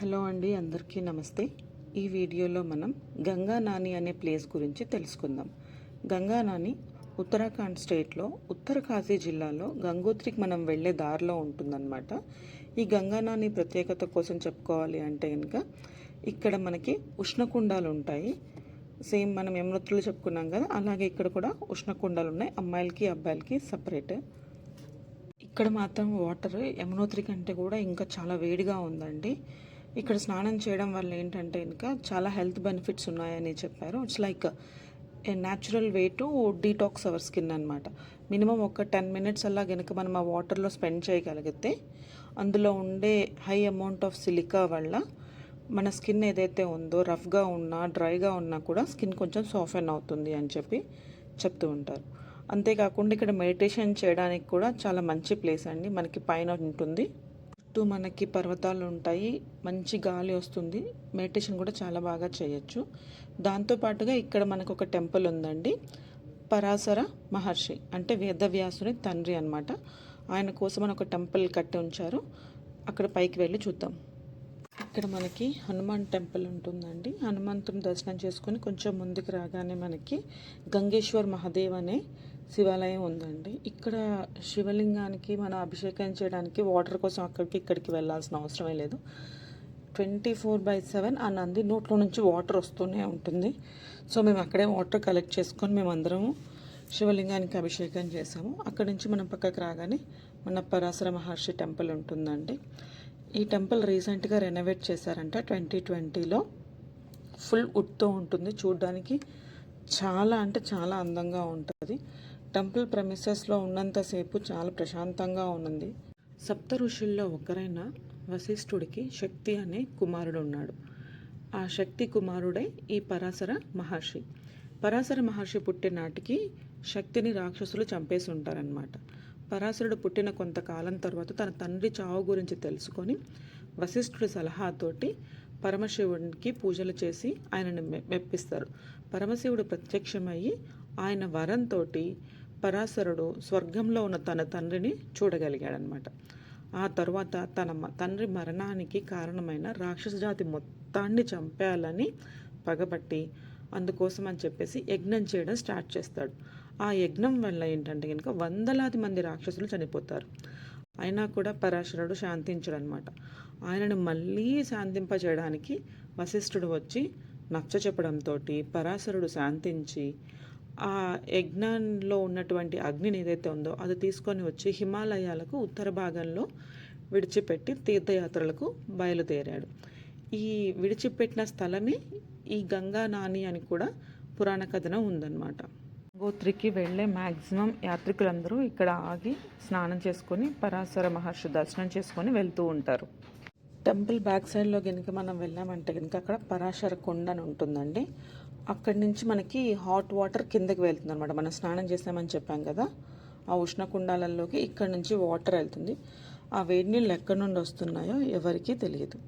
Hello అండి అందరికీ నమస్తే. ఈ వీడియోలో మనం గంగా నాని అనే ప్లేస్ గురించి తెలుసుకుందాం. గంగా నాని ఉత్తరాఖండ్ స్టేట్లో ఉత్తర కాశీ జిల్లాలో గంగోత్రికి మనం వెళ్ళే దారిలో ఉంటుందన్నమాట. ఈ గంగా నాని ప్రత్యేకత కోసం చెప్పుకోవాలి అంటే కనుక ఇక్కడ మనకి ఉష్ణకుండాలు ఉంటాయి. సేమ్ మనం యమునోత్రులు చెప్పుకున్నాం కదా అలాగే ఇక్కడ కూడా ఉష్ణకుండాలు ఉన్నాయి. అమ్మాయిలకి అబ్బాయిలకి సపరేట్. ఇక్కడ మాత్రం వాటర్ యమునోత్రి కంటే కూడా ఇంకా చాలా వేడిగా ఉందండి. ఇక్కడ స్నానం చేయడం వల్ల ఏంటంటే ఇంకా చాలా హెల్త్ బెనిఫిట్స్ ఉన్నాయని చెప్పారు. It's like a natural way to detox our skin అనమాట మినిమం ఒక టెన్ మినిట్స్ అలా కనుక మనం ఆ వాటర్లో స్పెండ్ చేయగలిగితే అందులో ఉండే హై అమౌంట్ ఆఫ్ సిలికా వల్ల మన స్కిన్ ఏదైతే ఉందో రఫ్గా ఉన్నా డ్రైగా ఉన్నా కూడా స్కిన్ కొంచెం సాఫెన్ అవుతుంది అని చెప్పి చెప్తూ ఉంటారు. అంతేకాకుండా ఇక్కడ మెడిటేషన్ చేయడానికి కూడా చాలా మంచి ప్లేస్ అండి. మనకి పైన ఉంటుంది. చుట్టూ మనకి పర్వతాలు ఉంటాయి మంచి గాలి వస్తుంది. మెడిటేషన్ కూడా చాలా బాగా చేయొచ్చు. దాంతోపాటుగా ఇక్కడ మనకు ఒక టెంపుల్ ఉందండి. పరాశర మహర్షి అంటే వేదవ్యాసుని తండ్రి అనమాట ఆయన కోసం అని ఒక టెంపుల్ కట్టి ఉంచారు. అక్కడ పైకి వెళ్ళి చూద్దాం. ఇక్కడ మనకి హనుమాన్ టెంపుల్ ఉంటుందండి. హనుమంతుని దర్శనం చేసుకొని కొంచెం ముందుకు రాగానే మనకి గంగేశ్వర్ మహాదేవ్ అనే శివాలయం ఉందండి. ఇక్కడ శివలింగానికి మనం అభిషేకం చేయడానికి వాటర్ కోసం అక్కడికి ఇక్కడికి వెళ్ళాల్సిన అవసరమే లేదు. ట్వంటీ ఫోర్ బై సెవెన్ ఆ నంది నోట్లో నుంచి వాటర్ వస్తూనే ఉంటుంది. సో మేము అక్కడే వాటర్ కలెక్ట్ చేసుకొని మేము అందరము శివలింగానికి అభిషేకం చేసాము అక్కడి నుంచి మనం పక్కకు రాగానే మన పరాశర మహర్షి టెంపుల్ ఉంటుందండి. ఈ టెంపుల్ రీసెంట్గా రెనోవేట్ చేశారంట ట్వంటీ ట్వంటీలో. ఫుల్ వుడ్తో ఉంటుంది. చూడడానికి చాలా అంటే చాలా అందంగా ఉంటుంది. టెంపుల్ ప్రెమిసెస్లో ఉన్నంతసేపు చాలా ప్రశాంతంగా ఉన్నది సప్త ఋషుల్లో ఒకరైన వశిష్ఠుడికి శక్తి అనే కుమారుడు ఉన్నాడు ఆ శక్తి కుమారుడే ఈ పరాశర మహర్షి. పరాశర మహర్షి పుట్టిన నాటికి శక్తిని రాక్షసులు చంపేసి ఉంటారనమాట పరాశరుడు పుట్టిన కొంతకాలం తర్వాత తన తండ్రి చావు గురించి తెలుసుకొని వశిష్ఠుడి సలహాతోటి పరమశివుడికి పూజలు చేసి ఆయనను మె- మెప్పిస్తారు. పరమశివుడు ప్రత్యక్షమయ్యి ఆయన వరంతో పరాశరుడు స్వర్గంలో ఉన్న తన తండ్రిని చూడగలిగాడనమాట. ఆ తర్వాత తన మ- తండ్రి మరణానికి కారణమైన రాక్షస జాతి మొత్తాన్ని చంపేయాలని పగబట్టి అందుకోసం అని చెప్పేసి యజ్ఞం చేయడం స్టార్ట్ చేస్తాడు. ఆ యజ్ఞం వల్ల ఏంటంటే కనుక వందలాది మంది రాక్షసులు చనిపోతారు. అయినా కూడా పరాశరుడు శాంతించడనమాట. ఆయనను మళ్ళీ శాంతింపజేయడానికి వశిష్ఠుడు వచ్చి నచ్చ చెప్పడంతో పరాశరుడు శాంతించి ఆ యజ్ఞంలో ఉన్నటువంటి అగ్నిని ఏదైతే ఉందో అది తీసుకొని వచ్చి హిమాలయాలకు ఉత్తర భాగంలో విడిచిపెట్టి తీర్థయాత్రలకు బయలుదేరాడు. ఈ విడిచిపెట్టిన స్థలమే ఈ గంగా నాని అని కూడా పురాణ కథనం ఉందన్నమాట. గోత్రికి వెళ్ళే మ్యాక్సిమం యాత్రికులందరూ ఇక్కడ ఆగి స్నానం చేసుకొని పరాశర మహర్షి దర్శనం చేసుకొని వెళ్తూ ఉంటారు. టెంపుల్ బ్యాక్ సైడ్లో కనుక మనం వెళ్ళామంటే కనుక అక్కడ పరాశర కొండ అని ఉంటుందండి. అక్కడి నుంచి మనకి హాట్ వాటర్ కిందకి వెళ్తుంది అనమాట మనం స్నానం చేసామని చెప్పాం కదా ఆ ఉష్ణ కుండాలలోకి ఇక్కడ నుంచి వాటర్ వెళ్తుంది. ఆ వేడి నీళ్ళు ఎక్కడి నుండి వస్తున్నాయో ఎవరికీ తెలియదు.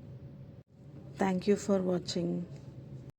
Thank you for watching.